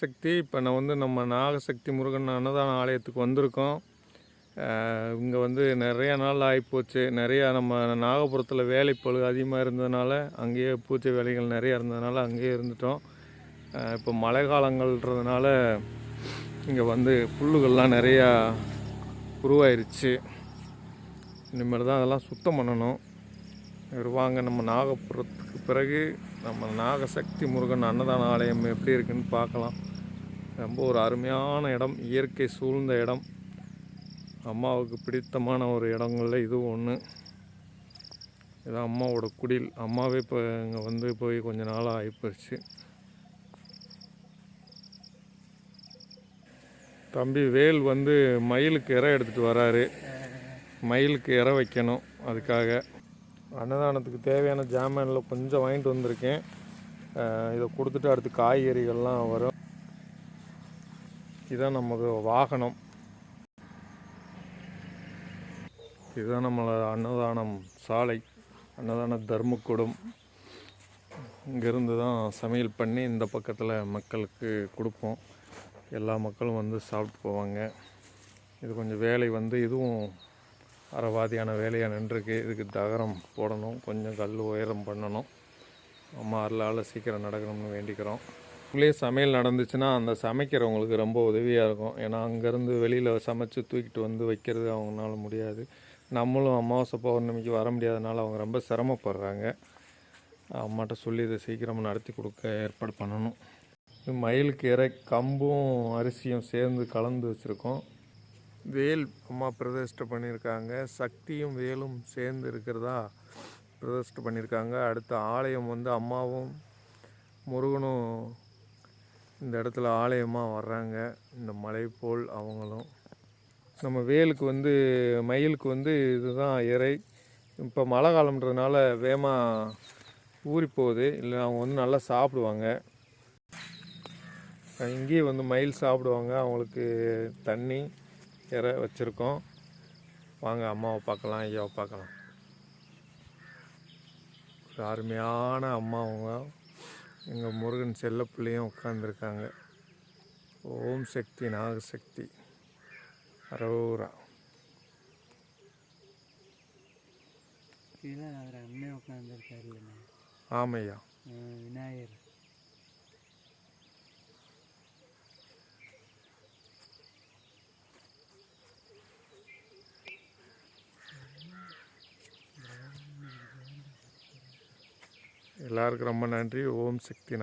சக்தி. இப்போ நான் வந்து நம்ம நாகசக்தி முருகன் அன்னதான ஆலயத்துக்கு வந்திருக்கோம். இங்கே வந்து நிறைய நாள் ஆகிப்போச்சு நிறையா நம்ம நாகபுரத்தில் வேலைப்பழு அதிகமாக இருந்ததுனால அங்கேயே பூஜை வேலைகள் நிறையா இருந்ததுனால அங்கேயே இருந்துட்டோம். இப்போ மழை காலங்கள்ன்றதுனால இங்கே வந்து புல்லுகள்லாம் நிறையா உருவாயிருச்சு. இனிமேல் தான் அதெல்லாம் சுத்தம் பண்ணணும். வருவாங்க. வாங்க நம்ம நாகப்புறத்துக்கு பிறகு நம்ம நாகசக்தி முருகன் அன்னதான ஆலயம் எப்படி இருக்குன்னு பார்க்கலாம். ரொம்ப ஒரு அருமையான இடம். இயற்கை சூழ்ந்த இடம். அம்மாவுக்கு பிடித்தமான ஒரு இடங்கள்ல இதுவும் ஒன்று இது அம்மாவோட குடில். அம்மாவே இப்போ இங்கே வந்து போய் கொஞ்ச நாளாக ஆகிப்போச்சு தம்பி வேல் வந்து மயிலுக்கு இறை எடுத்துகிட்டு வராரு. மயிலுக்கு இறை வைக்கணும் அதுக்காக. அன்னதானத்துக்கு தேவையான ஜாமானில் கொஞ்சம் வாங்கிட்டு வந்திருக்கேன். இதை கொடுத்துட்டு அடுத்து காய்கறிகள்லாம் வரும். இதுதான் நமக்கு வாகனம். இதுதான் நம்மளோட அன்னதானம் சாலை அன்னதான தர்மக்கூடம் இங்கேருந்து தான் சமையல் பண்ணி இந்த பக்கத்தில் மக்களுக்கு கொடுப்போம். எல்லா மக்களும் வந்து சாப்பிட்டு போவாங்க. இது கொஞ்சம் வேலை வந்து இதுவும் அறவாதியான வேலையாக நின்றுருக்கு. இதுக்கு தகரம் போடணும். கொஞ்சம் கல் உயரம் பண்ணணும். அம்மா அருளால் சீக்கிரம் நடக்கணும்னு வேண்டிக்கிறோம். உள்ளே சமையல் நடந்துச்சுன்னா அந்த சமைக்கிறவங்களுக்கு ரொம்ப உதவியாக இருக்கும். ஏன்னா அங்கேருந்து வெளியில் சமைச்சு தூக்கிட்டு வந்து வைக்கிறது அவங்களால முடியாது. நம்மளும் அமாவாசை பௌர்ணமிக்கு வர முடியாதனால அவங்க ரொம்ப சிரமப்படுறாங்க. அம்மாட்ட சொல்லி இதை சீக்கிரமாக நடத்தி கொடுக்க ஏற்பாடு பண்ணணும். மயிலுக்கு இறை கம்பும் அரிசியும் சேர்ந்து கலந்து வச்சுருக்கோம். வேல் அம்மா பிரதிஷ்டை பண்ணியிருக்காங்க. சக்தியும் வேலும் சேர்ந்து இருக்கிறதா பிரதிஷ்டை பண்ணியிருக்காங்க. அடுத்த ஆலயம் வந்து அம்மாவும் முருகனும் இந்த இடத்துல ஆலயமாக வர்றாங்க. இந்த மலை போல் அவங்களும். நம்ம வேலுக்கு வந்து மயிலுக்கு வந்து இதுதான் இறை. இப்போ மழை காலம்ன்றதுனால வேமா ஊறி போகுது. இல்லை அவங்க வந்து நல்லா சாப்பிடுவாங்க. இங்கேயே வந்து மயில் சாப்பிடுவாங்க. அவங்களுக்கு தண்ணி. இறை வச்சுருக்கோம். வாங்க அம்மாவை பார்க்கலாம் ஐயாவை பார்க்கலாம். ஒரு அருமையான அம்மா அவங்க. எங்கள் முருகன் செல்ல பிள்ளையும் உட்காந்துருக்காங்க ஓம் சக்தி நாகசக்தி அரோரா. கீழே அவர் உட்காந்துருக்காரு ஆமையா. விநாயகர். எல்லாருக்கும் ரொம்ப நன்றி. ஓம் சக்தி